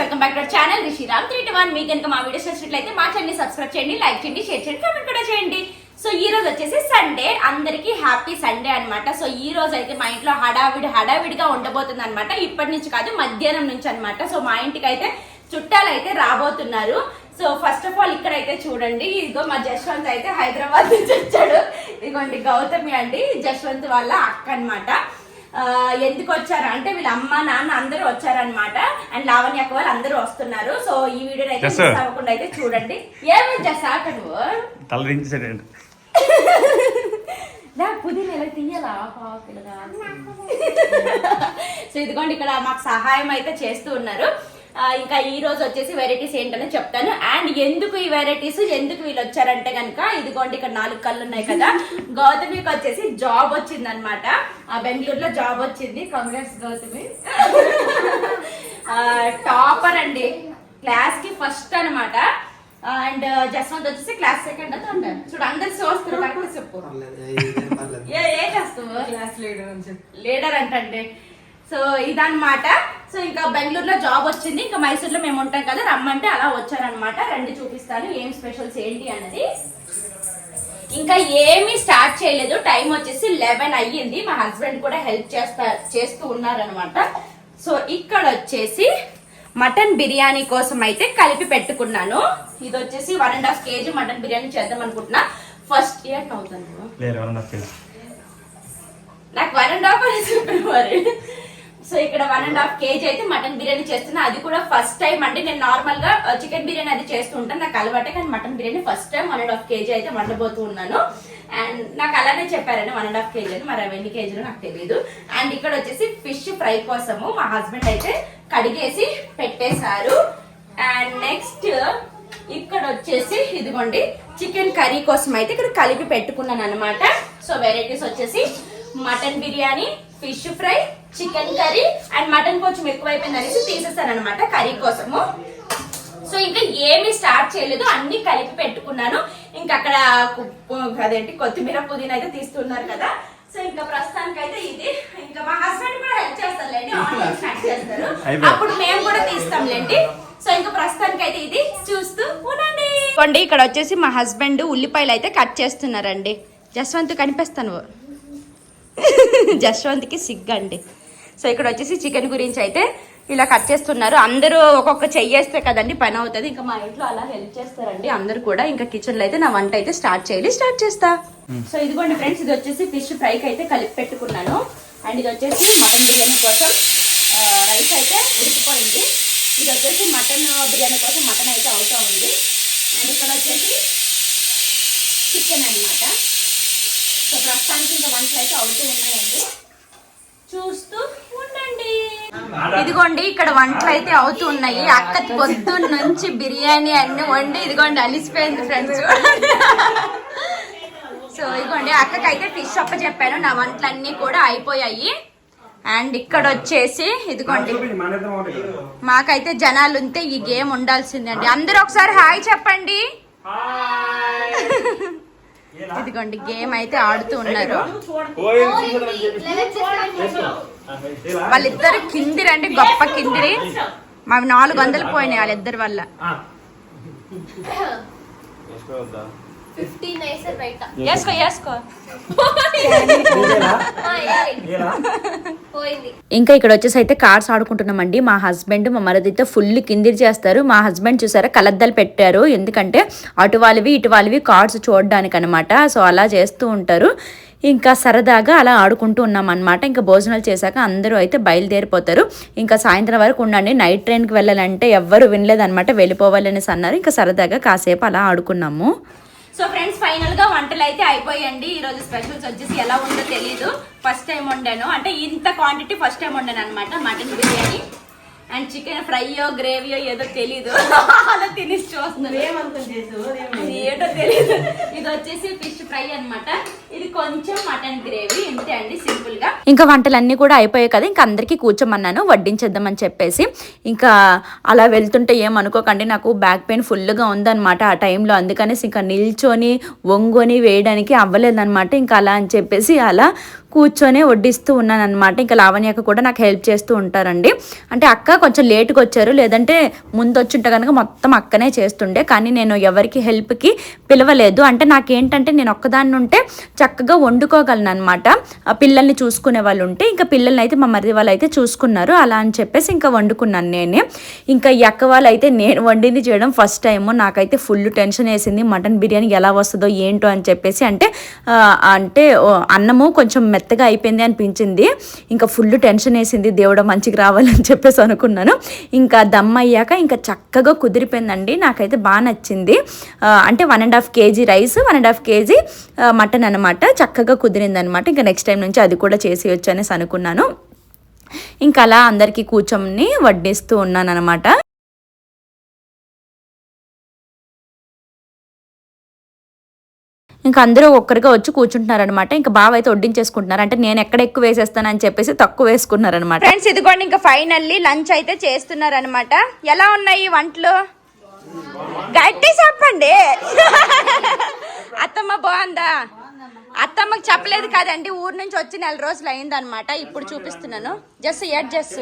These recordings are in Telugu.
Welcome back to channel Rishi Ram three two one మీకు కనుక మా వీడియోస్ నచ్చినట్లయితే మా ఛానల్ సబ్స్క్రైబ్ చేయండి లైక్ చేయండి షేర్ చేయండి కామెంట్ కూడా చేయండి. సో ఈ రోజు వచ్చేసి సండే అందరికీ హ్యాపీ సండే అనమాట సో ఈ రోజు అయితే మా ఇంట్లో హడావిడి హడావిడిగా ఉండబోతుంది అనమాట ఇప్పటి నుంచి కాదు మధ్యాహ్నం నుంచి అనమాట సో మా ఇంటికి అయితే చుట్టాలు అయితే రాబోతున్నారు. సో ఫస్ట్ ఆఫ్ ఆల్ ఇక్కడైతే చూడండి. ఇదిగో మా జశ్వంత్ అయితే హైదరాబాద్ నుంచి వచ్చాడు. ఇదిగోండి గౌతమి అండి జశ్వంత్ వాళ్ళ అక్క అన్నమాట. ఎందుకు వచ్చారు? అంటే వీళ్ళ అమ్మ నాన్న అందరూ వచ్చారనమాట అండ్ లావణ్య అక్క వాళ్ళు అందరూ వస్తున్నారు. సో ఈ వీడియో అయితే Yes, sir. మిస్ అవ్వకుండా అయితే చూడండి. ఏమి జస్ట్ ఆక నువ్వు పుదీన తీయాలా. సో ఇదిగోండి ఇక్కడ మాకు సహాయం అయితే చేస్తూ ఉన్నారు. ఇంకా ఈ రోజు వచ్చేసి వెరైటీస్ ఏంటనే చెప్తాను. అండ్ ఎందుకు ఈ వెరైటీస్ ఎందుకు వీళ్ళు వచ్చారంటే కనుక ఇదిగోండి ఇక్కడ నాలుగు కళ్ళు ఉన్నాయి కదా. గౌతమికి వచ్చేసి జాబ్ వచ్చింది అనమాట బెంగళూరులో జాబ్ వచ్చింది. కాంగ్రెస్ గౌతమి. టాపర్ అండి. క్లాస్కి ఫస్ట్ అనమాట అండ్ జస్వంత్ వచ్చేసి క్లాస్ సెకండ్ అయితే ఉంటారు చూడు అందరు చూస్తారు కరెక్ట్ చెప్పు. ఏ చేస్తావు? క్లాస్ లీడర్ లీడర్ అంటే సో ఇదన్నమాట. సో ఇంకా బెంగళూరులో జాబ్ వచ్చింది. ఇంకా మైసూర్లో మేము ఉంటాం కదా రమ్మంటే అలా వచ్చారనమాట రండి చూపిస్తాను ఏం స్పెషల్స్ ఏంటి అన్నది. ఇంకా ఏమీ స్టార్ట్ చేయలేదు. టైం వచ్చేసి లెవెన్ అయ్యింది. మా హస్బెండ్ కూడా హెల్ప్ చేస్తా చేస్తూ ఉన్నారనమాట సో ఇక్కడ వచ్చేసి మటన్ బిర్యానీ కోసం అయితే కలిపి పెట్టుకున్నాను. ఇది వచ్చేసి one and half kg mutton biryani చేద్దాం అనుకుంటున్నా. ఫస్ట్ ఇయర్ తెలుసు నాకు వన్ అండ్ హాఫ్ మరి. సో ఇక్కడ వన్ అండ్ హాఫ్ కేజీ అయితే మటన్ బిర్యానీ చేస్తున్నా. అది కూడా ఫస్ట్ టైం అంటే నేను నార్మల్గా uh, చికెన్ బిర్యానీ అది చేస్తూ ఉంటాను నాకు అలవాటే కానీ mutton biryani first time one and half kg అయితే వండబోతూ ఉన్నాను. అండ్ నాకు అలానే చెప్పారండి వన్ అండ్ హాఫ్ కేజీ అని. మరి అవి ఎన్ని కేజీలు నాకు తెలియదు అండ్ ఇక్కడ వచ్చేసి ఫిష్ ఫ్రై కోసము మా హస్బెండ్ అయితే కడిగేసి పెట్టేశారు. అండ్ నెక్స్ట్ ఇక్కడ వచ్చేసి ఇదిగోండి చికెన్ కర్రీ కోసం అయితే ఇక్కడ కలిపి పెట్టుకున్నాను అనమాట సో వెరైటీస్ వచ్చేసి mutton biryani fish fry chicken curry and mutton కొంచెం ఎక్కువైపోయింది అనేసి తీసేసాను అనమాట కర్రీ కోసము. సో ఇంకా ఏమీ స్టార్ట్ చేయలేదు. అన్ని కలిపి పెట్టుకున్నాను. ఇంకా అక్కడ అదేంటి? కొత్తిమీర పుదీనా అయితే తీస్తున్నారు కదా. సో ఇంకా ప్రస్తుతానికి అయితే ఇది. ఇంకా మా హస్బెండ్ కూడా హెల్ప్ చేస్తారులేండి. చేస్తారు. అప్పుడు మేము కూడా తీస్తాంలేండి. సో ఇంకా ప్రస్తుతానికి అయితే ఇది. చూస్తూ ఉండండి. కొండి ఇక్కడ వచ్చేసి మా హస్బెండ్ ఉల్లిపాయలు అయితే కట్ చేస్తున్నారండి. జస్వంత్ కనిపిస్తాను. జస్వంత్కి సిగ్గండి. సో ఇక్కడ వచ్చేసి చికెన్ గురించి అయితే ఇలా కట్ చేస్తున్నారు. అందరూ ఒక్కొక్క చెయ్యేస్తే కదండి పని అవుతుంది. ఇంకా మా ఇంట్లో అలా హెల్ప్ చేస్తారండి. అందరూ కూడా ఇంకా కిచెన్లో అయితే నా వంట అయితే స్టార్ట్ చేయాలి స్టార్ట్ చేస్తా. సో ఇదిగోండి ఫ్రెండ్స్ ఇది వచ్చేసి ఫిష్ ఫ్రైకి అయితే కలిపి పెట్టుకున్నాను. అండ్ ఇది వచ్చేసి మటన్ బిర్యానీ కోసం రైస్ అయితే ఉడికిపోయింది. ఇది వచ్చేసి మటన్ బిర్యానీ కోసం మటన్ అయితే అవుతా ఉంది. అండ్ ఇక్కడ వచ్చేసి చికెన్ అన్నమాట. సో ప్రస్తుతానికి ఇంకా వంటలు అయితే అవుతూ ఉన్నాయండి చూస్తూ ఉండండి ఇదిగోండి ఇక్కడ వంటలు అయితే అవుతున్నాయి. అక్క పొద్దున్న నుంచి బిర్యానీ అన్ని వండి ఇదిగోండి అలిసిపోయింది ఫ్రెండ్స్ సో ఇదిగోండి అక్కకి అయితే ఫిష్ అప్ప చెప్పాను. నా వంటలన్నీ కూడా అయిపోయాయి. అండ్ ఇక్కడ వచ్చేసి ఇదిగోండి మాకైతే జనాలు ఉంటే ఈ గేమ్ ఉండాల్సిందండి. అందరూ ఒకసారి హాయ్ చెప్పండి. ఇదిగోండి గేమ్ అయితే ఆడుతూ ఉన్నారు. వాళ్ళిద్దరు కిందిరి అంటే గొప్ప కిందిరి. మావి నాలుగు వందలు పోయినాయి వాళ్ళిద్దరి వల్ల. వేసుకో వేసుకో. ఇంకా ఇక్కడ వచ్చేసి అయితే కార్స్ ఆడుకుంటున్నామండి. మా హస్బెండ్ మా మరదితో ఫుల్ కిందిరి చేస్తారు. మా హస్బెండ్ చూసారా కలద్దాలు పెట్టారు. ఎందుకంటే అటు వాళ్ళవి ఇటు వాళ్ళవి కార్డ్స్ చూడడానికి అనమాట సో అలా చేస్తూ ఉంటారు. ఇంకా సరదాగా అలా ఆడుకుంటూ ఉన్నాం అనమాట ఇంకా భోజనాలు చేశాక అందరూ అయితే బయలుదేరిపోతారు. ఇంకా సాయంత్రం వరకు ఉండండి. నైట్ ట్రైన్కి వెళ్ళాలంటే ఎవ్వరు వినలేదన్నమాట. వెళ్ళిపోవాలనేసి అన్నారు. ఇంకా సరదాగా కాసేపు అలా ఆడుకున్నాము. సో ఫ్రెండ్స్ ఫైనల్గా వంటలు అయితే అయిపోయండి. ఈ రోజు స్పెషల్స్ వచ్చేసి ఎలా ఉందో తెలియదు ఫస్ట్ టైం వండాను. అంటే ఇంత క్వాంటిటీ ఫస్ట్ టైం వండాను అనమాట మటన్ బిర్యానీ అండ్ చికెన్ ఫ్రైయో గ్రేవీయో ఏదో తెలీదు. అలా తినేసి చూస్తున్నారు ఏమనుకుని చేసావు? ఏంటో తెలియదు ఇది వచ్చేసి ఫిష్ ఫ్రై అన్నమాట. ఇది కొంచెం మటన్ గ్రేవీ ఇంతే అండి సింపుల్గా. ఇంకా వంటలన్నీ కూడా అయిపోయాయి కదా ఇంకా అందరికీ కూర్చోమన్నాను వడ్డించేద్దామని చెప్పేసి. ఇంకా అలా వెళ్తుంటే ఏమనుకోకండి నాకు బ్యాక్ పెయిన్ ఫుల్గా ఉందన్నమాట ఆ టైంలో. అందుకనేసి ఇంకా నిల్చొని వంగొని వేయడానికి అవ్వలేదన్నమాట. ఇంకా అలా అని చెప్పేసి అలా కూర్చొని వడ్డిస్తూ ఉన్నాను అనమాట ఇంకా లావణ్యక కూడా నాకు హెల్ప్ చేస్తూ ఉంటారండి. అంటే అక్క కొంచెం లేట్గా వచ్చారు లేదంటే ముందు వచ్చింటే కనుక మొత్తం అక్కనే చేస్తుండే. కానీ నేను ఎవరికి హెల్ప్కి పిలవలేదు. అంటే నాకేంటంటే నేను ఒక్కదాన్ని ఉంటే చక్కగా వండుకోగలను అనమాట పిల్లల్ని చూసుకునే వాళ్ళు ఉంటే ఇంకా పిల్లల్ని అయితే మా మరిది వాళ్ళు అయితే చూసుకున్నారు. అలా అని చెప్పేసి ఇంకా వండుకున్నాను నేనే. ఇంకా ఎక్క వాళ్ళు అయితే నేను వండింది చేయడం ఫస్ట్ టైము. నాకైతే ఫుల్ టెన్షన్ వేసింది. మటన్ బిర్యానీ ఎలా వస్తుందో ఏంటో అని చెప్పేసి అంటే అంటే అన్నము కొంచెం మెత్తగా అయిపోయింది అనిపించింది. ఇంకా ఫుల్ టెన్షన్ వేసింది. దేవుడు మంచిగా రావాలని చెప్పేసి అనుకున్నాను. ఇంకా దమ్ అయ్యాక ఇంకా చక్కగా కుదిరిపోయిందండి. నాకైతే బాగా నచ్చింది. అంటే one and half kg rice one and half kg mutton అనమాట చక్కగా కుదిరిందనమాట. ఇంకా నెక్స్ట్ టైం నుంచి అది కూడా చేసి వచ్చనేసి అనుకున్నాను. ఇంకా అలా అందరికీ కూర్చొని వడ్డిస్తూ ఉన్నాను అనమాట ఇంకా అందరూ ఒక్కరిగా వచ్చి కూర్చుంటున్నారనమాట. ఇంకా బావ అయితే వడ్డించేసుకుంటున్నారు. అంటే నేను ఎక్కడ ఎక్కువ వేసేస్తానని చెప్పేసి తక్కువ వేసుకున్నారనమాట. ఫ్రెండ్స్ ఇదిగోండి ఇంకా ఫైనల్లీ లంచ్ అయితే చేస్తున్నారనమాట. ఎలా ఉన్నాయి ఈ వంటలు? గట్టి చెప్పండి. అత్తమ్మ బాగుందా? అత్తమ్మకి చెప్పలేదు కదండి ఊరు నుంచి వచ్చి నెల రోజులు అయిందనమాట. ఇప్పుడు చూపిస్తున్నాను. జస్ట్ ఏడ్ జస్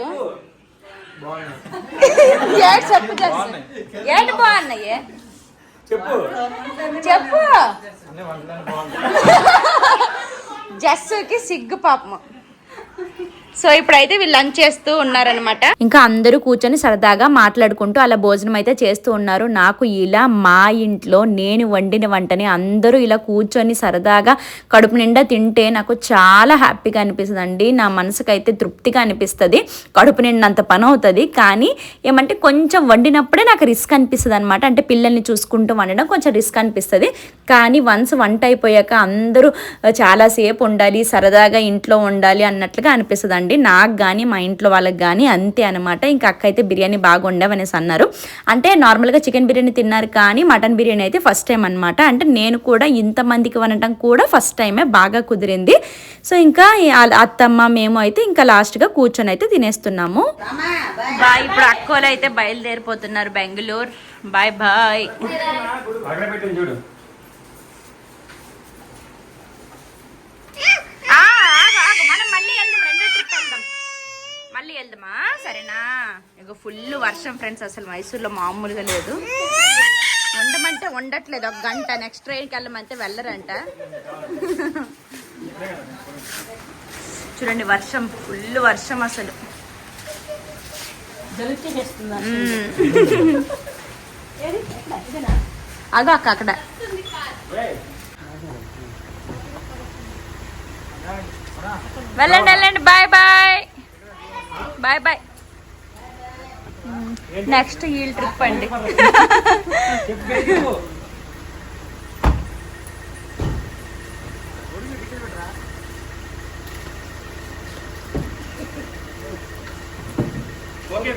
ఏడ్ చెప్పు జస్ ఏడు బాగున్నాయి చెప్పు. జస్సుకి సిగ్గు పాపము. సో ఇప్పుడైతే వీళ్ళు లంచ్ చేస్తూ ఉన్నారనమాట ఇంకా అందరూ కూర్చొని సరదాగా మాట్లాడుకుంటూ అలా భోజనం అయితే చేస్తూ ఉన్నారు. నాకు ఇలా మా ఇంట్లో నేను వండిన వంటని అందరూ ఇలా కూర్చొని సరదాగా కడుపు నిండా తింటే నాకు చాలా హ్యాపీగా అనిపిస్తుంది అండి నా మనసుకైతే తృప్తిగా అనిపిస్తుంది. కడుపు నిండంత పని అవుతుంది. కానీ ఏమంటే కొంచెం వండినప్పుడే నాకు రిస్క్ అనిపిస్తుంది అనమాట అంటే పిల్లల్ని చూసుకుంటూ వండడం కొంచెం రిస్క్ అనిపిస్తుంది. కానీ వన్స్ వంట అయిపోయాక అందరూ చాలాసేపు ఉండాలి సరదాగా ఇంట్లో ఉండాలి అన్నట్లుగా అనిపిస్తుంది అండి నాకు కానీ మా ఇంట్లో వాళ్ళకి కానీ అంతే అనమాట ఇంకా అక్క అయితే బిర్యానీ బాగా వండావనేసి అన్నారు. అంటే నార్మల్గా చికెన్ బిర్యానీ తిన్నారు కానీ మటన్ బిర్యానీ అయితే ఫస్ట్ టైం అనమాట అంటే నేను కూడా ఇంతమందికి వండటం కూడా ఫస్ట్ టైమే బాగా కుదిరింది. సో ఇంకా అత్తమ్మ మేము అయితే ఇంకా లాస్ట్గా కూర్చొని అయితే తినేస్తున్నాము. బాయ్ ఇప్పుడు అక్కోలు అయితే బయలుదేరిపోతున్నారు బెంగళూరు. Bye bye. మనం మళ్ళీ వెళ్దాం మళ్ళీ వెళ్దామా? సరేనా? ఇక ఫుల్ వర్షం ఫ్రెండ్స్ అసలు మైసూర్లో మామూలుగా లేదు. ఉండమంటే ఉండట్లేదు ఒక గంట నెక్స్ట్ ట్రైన్కి వెళ్ళమంటే వెళ్ళరంట. చూడండి వర్షం ఫుల్ వర్షం అసలు. అగో అక్క అక్కడ. వెళ్ళండి వెళ్ళండి. Bye bye bye bye next ఈ ట్రిప్ అండి.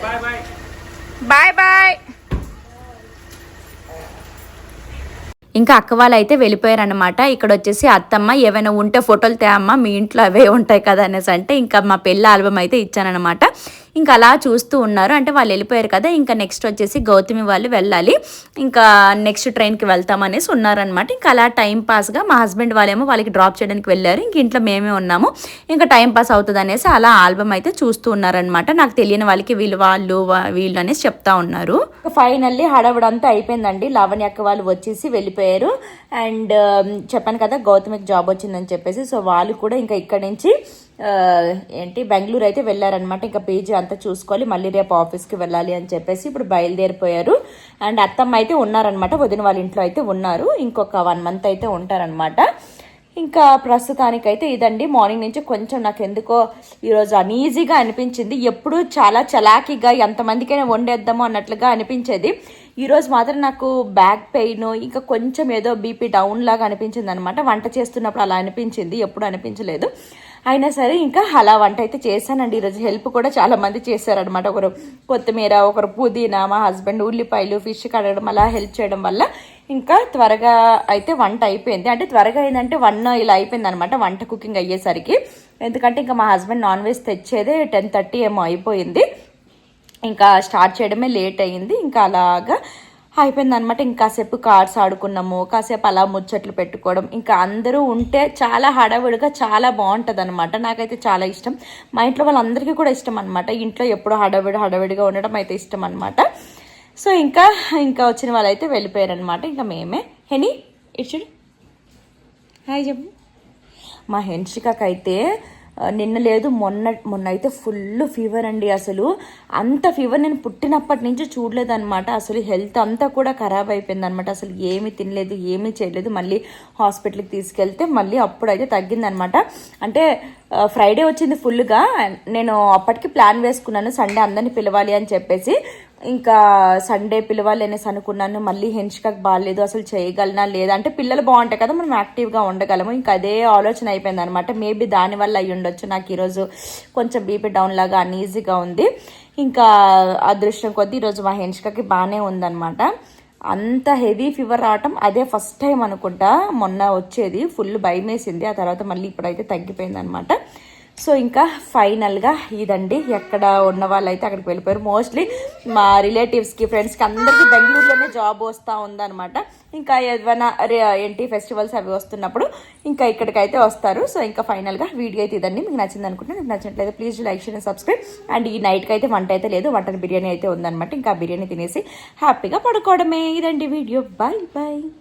బాయ్ బాయ్ బాయ్ బాయ్ ఇంకా అక్క వాళ్ళు అయితే వెళ్ళిపోయారనమాట ఇక్కడ వచ్చేసి అత్తమ్మ ఏమైనా ఉంటే ఫోటోలు తేమ్మ మీ ఇంట్లో అవే ఉంటాయి కదా అనేసి అంటే ఇంకా మా పెళ్ళి ఆల్బమ్ అయితే ఇచ్చానమాట ఇంకా అలా చూస్తూ ఉన్నారు. అంటే వాళ్ళు వెళ్ళిపోయారు కదా ఇంకా నెక్స్ట్ వచ్చేసి గౌతమి వాళ్ళు వెళ్ళాలి. ఇంకా నెక్స్ట్ ట్రైన్కి వెళ్తామనేసి ఉన్నారనమాట ఇంకా అలా టైం పాస్గా మా హస్బెండ్ వాళ్ళేమో వాళ్ళకి డ్రాప్ చేయడానికి వెళ్ళారు. ఇంక ఇంట్లో మేమే ఉన్నాము. ఇంకా టైం పాస్ అవుతుంది అనేసి అలా ఆల్బమ్ అయితే చూస్తూ ఉన్నారనమాట నాకు తెలియని వాళ్ళకి వీళ్ళు వాళ్ళు వీళ్ళు అనేసి చెప్తా ఉన్నారు. ఫైనల్లీ హడవడంతా అయిపోయిందండి. లావణ్య అక్క వాళ్ళు వచ్చేసి వెళ్ళిపోయారు. అండ్ చెప్పాను కదా గౌతమికి జాబ్ వచ్చిందని చెప్పేసి. సో వాళ్ళు కూడా ఇంకా ఇక్కడి నుంచి ఏంటి బెంగళూరు అయితే వెళ్ళారనమాట ఇంకా పేజీ అంతా చూసుకోవాలి. మళ్ళీ రేపు ఆఫీస్కి వెళ్ళాలి అని చెప్పేసి ఇప్పుడు బయలుదేరిపోయారు. అండ్ అత్తమ్మ అయితే ఉన్నారనమాట వదిన వాళ్ళ ఇంట్లో అయితే ఉన్నారు. ఇంకొక వన్ మంత్ అయితే ఉంటారనమాట ఇంకా ప్రస్తుతానికైతే ఇదండి. మార్నింగ్ నుంచి కొంచెం నాకు ఎందుకో ఈరోజు అనీజీగా అనిపించింది. ఎప్పుడు చాలా చలాకీగా ఎంతమందికైనా వండేద్దామో అన్నట్లుగా అనిపించేది. ఈరోజు మాత్రం నాకు బ్యాక్ పెయిన్ ఇంకా కొంచెం ఏదో బీపీ డౌన్ లాగా అనిపించింది అనమాట వంట చేస్తున్నప్పుడు అలా అనిపించింది. ఎప్పుడు అనిపించలేదు. అయినా సరే ఇంకా అలా వంట అయితే చేశానండి. ఈరోజు హెల్ప్ కూడా చాలామంది చేశారనమాట ఒకరు కొత్తిమీర ఒకరు పుదీనా మా హస్బెండ్ ఉల్లిపాయలు ఫిష్ కడగడం అలా హెల్ప్ చేయడం వల్ల ఇంకా త్వరగా అయితే వంట అయిపోయింది. అంటే త్వరగా ఏంటంటే వన్ ఇలా అయిపోయింది అనమాట వంట కుకింగ్ అయ్యేసరికి. ఎందుకంటే ఇంకా మా హస్బెండ్ నాన్ వెజ్ తెచ్చేదే టెన్ థర్టీ ఏమో అయిపోయింది. ఇంకా స్టార్ట్ చేయడమే లేట్ అయ్యింది ఇంకా అలాగా అయిపోయింది అనమాట ఇంకా కాసేపు కార్డ్స్ ఆడుకున్నాము. కాసేపు అలా ముచ్చట్లు పెట్టుకోవడం. ఇంకా అందరూ ఉంటే చాలా హడావిడిగా చాలా బాగుంటుంది అనమాట నాకైతే చాలా ఇష్టం. మా ఇంట్లో వాళ్ళందరికీ కూడా ఇష్టం అనమాట ఇంట్లో ఎప్పుడు హడావిడి హడావిడిగా ఉండడం అయితే ఇష్టం అనమాట సో ఇంకా ఇంకా వచ్చిన వాళ్ళైతే వెళ్ళిపోయారనమాట ఇంకా మేమే. హెనీ ఇచ్చుడు హాయ్ చెప్పు. మా హెన్షికకైతే నిన్న లేదు మొన్న మొన్న అయితే ఫుల్ ఫీవర్ అండి అసలు. అంత ఫీవర్ నేను పుట్టినప్పటి నుంచి చూడలేదన్నమాట. అసలు హెల్త్ అంతా కూడా ఖరాబ్ అయిపోయింది అనమాట అసలు ఏమీ తినలేదు ఏమీ చేయలేదు. మళ్ళీ హాస్పిటల్కి తీసుకెళ్తే మళ్ళీ అప్పుడైతే తగ్గిందనమాట అంటే ఫ్రైడే వచ్చింది ఫుల్గా నేను అప్పటికి ప్లాన్ వేసుకున్నాను సండే అందరిని పిలవాలి అని చెప్పేసి. ఇంకా సండే పిలవాలి అనేసి అనుకున్నాను. మళ్ళీ హెన్షికకు బాగాలేదు అసలు చేయగలనా లేదా? అంటే పిల్లలు బాగుంటాయి కదా మనం యాక్టివ్గా ఉండగలము. ఇంకా అదే ఆలోచన అయిపోయింది అనమాట మేబీ దానివల్ల అయ్యి ఉండొచ్చు. నాకు ఈరోజు కొంచెం బీపీ డౌన్ లాగా అన్ఈజీగా ఉంది. ఇంకా అదృష్టం కొద్దీ ఈరోజు మా హెన్షికకి బాగానే ఉందన్నమాట. అంత హెవీ ఫీవర్ రావటం అదే ఫస్ట్ టైం అనుకుంటా. మొన్న వచ్చేది ఫుల్ భయం వేసింది ఆ తర్వాత మళ్ళీ ఇప్పుడైతే తగ్గిపోయింది అనమాట సో ఇంకా ఫైనల్గా ఇదండి. ఎక్కడ ఉన్న వాళ్ళైతే అక్కడికి వెళ్ళిపోయారు. మోస్ట్లీ మా రిలేటివ్స్కి ఫ్రెండ్స్కి అందరికీ బెంగళూరులోనే జాబ్ వస్తూ ఉందన్నమాట. ఇంకా ఏదైనా రే- ఏంటి ఫెస్టివల్స్ అవి వస్తున్నప్పుడు ఇంకా ఇక్కడికైతే వస్తారు. సో ఇంకా ఫైనల్గా వీడియో అయితే ఇదండి. మీకు నచ్చింది అనుకుంటే మీకు నచ్చినట్లయితే please like share subscribe and ఈ నైట్కి అయితే వంట అయితే లేదు. వంటని బిర్యానీ అయితే ఉందన్నమాట. ఇంకా బిర్యానీ తినేసి హ్యాపీగా పడుకోవడమే. ఇదండి వీడియో. Bye bye